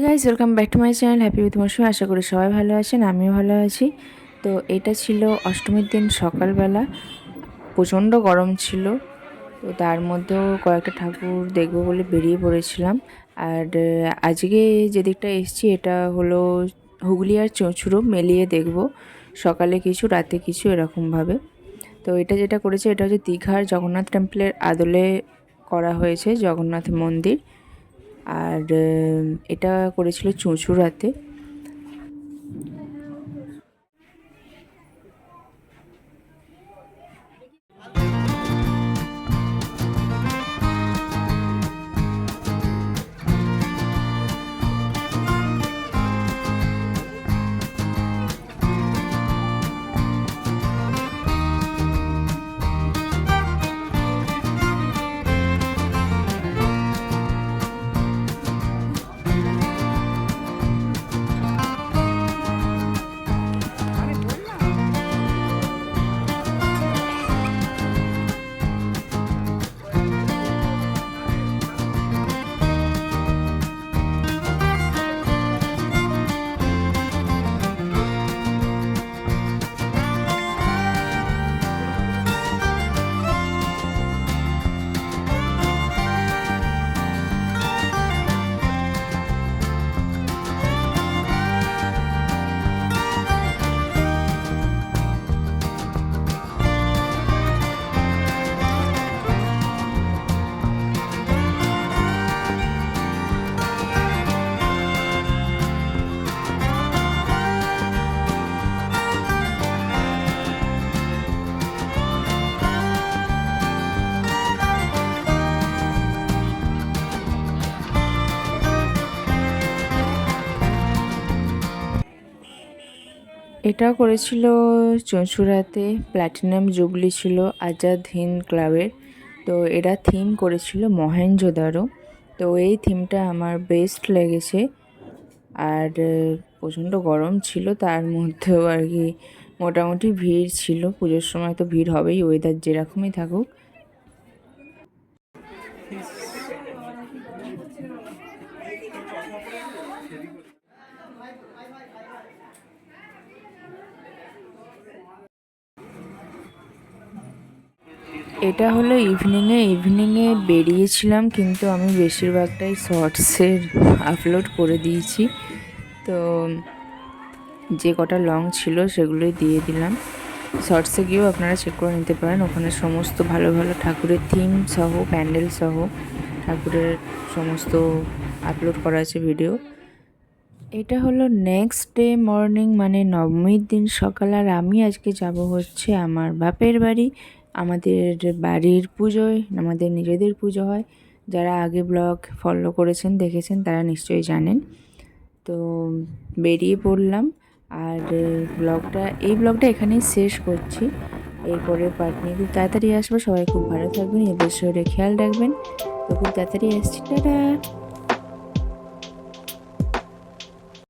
Guys welcome back to my channel happy with Mousumi আশা করি সবাই ভালো আছেন, আমিও ভালো আছি। তো এটা ছিল অষ্টমীর দিন সকালবেলা। প্রচণ্ড গরম ছিল। তো তার মধ্যেও কয়েকটা ঠাকুর দেখব বলে বেরিয়ে পড়েছিলাম। আর আজকে যে দিকটা এসেছি, এটা হলো হুগলি আর চুঁচুড়ো মিলিয়ে দেখব। সকালে কিছু, রাতে কিছু এরকমভাবে। তো এটা যেটা করেছে, এটা হচ্ছে দীঘার জগন্নাথ টেম্পলের আদলে করা হয়েছে, জগন্নাথ মন্দির। আর এটা করেছিল চুঁচুড়াতে। এটা করেছিল চুঁচুড়াতে প্ল্যাটিনাম জুবলি ছিল আজাদ হিন্দ ক্লাবের। তো এরা থিম করেছিল মহেঞ্জোদারো তো এই থিমটা আমার বেস্ট লেগেছে। আর প্রচণ্ড গরম ছিল, তার মধ্যেও আর কি মোটামুটি ভিড় ছিল। পুজোর সময় তো ভিড় হবেই ওয়েদার যেরকমই থাকুক। এটা হলো ইভিনিংয়ে ইভিনিংয়ে বেরিয়েছিলাম, কিন্তু আমি বেশিরভাগটাই শর্টসের আপলোড করে দিয়েছি। তো যে কটা লং ছিল সেগুলোই দিয়ে দিলাম। শর্টসে গিয়েও আপনারা চেক করে নিতে পারেন। ওখানে সমস্ত ভালো ভালো ঠাকুরের থিম সহ, প্যান্ডেল সহ ঠাকুরের সমস্ত আপলোড করা আছে ভিডিও এটা হলো নেক্সট ডে মর্নিং মানে নবমীর দিন সকাল। আর আমি আজকে যাব হচ্ছে আমার বাপের বাড়ি। আমাদের বাড়ির পুজোয়, আমাদের নিজেদের পুজো হয়। যারা আগে ব্লগ ফলো করেছেন, দেখেছেন, তারা নিশ্চয়ই জানেন। তো বেরিয়ে পড়লাম আর ব্লগটা, এই ব্লগটা এখানেই শেষ করছি। এরপরে পার্ট নিয়ে খুব তাড়াতাড়ি আসব। সবাই খুব ভালো থাকবেন এদের শরীরে খেয়াল রাখবেন। তো খুব তাড়াতাড়ি আসছি, টাটা!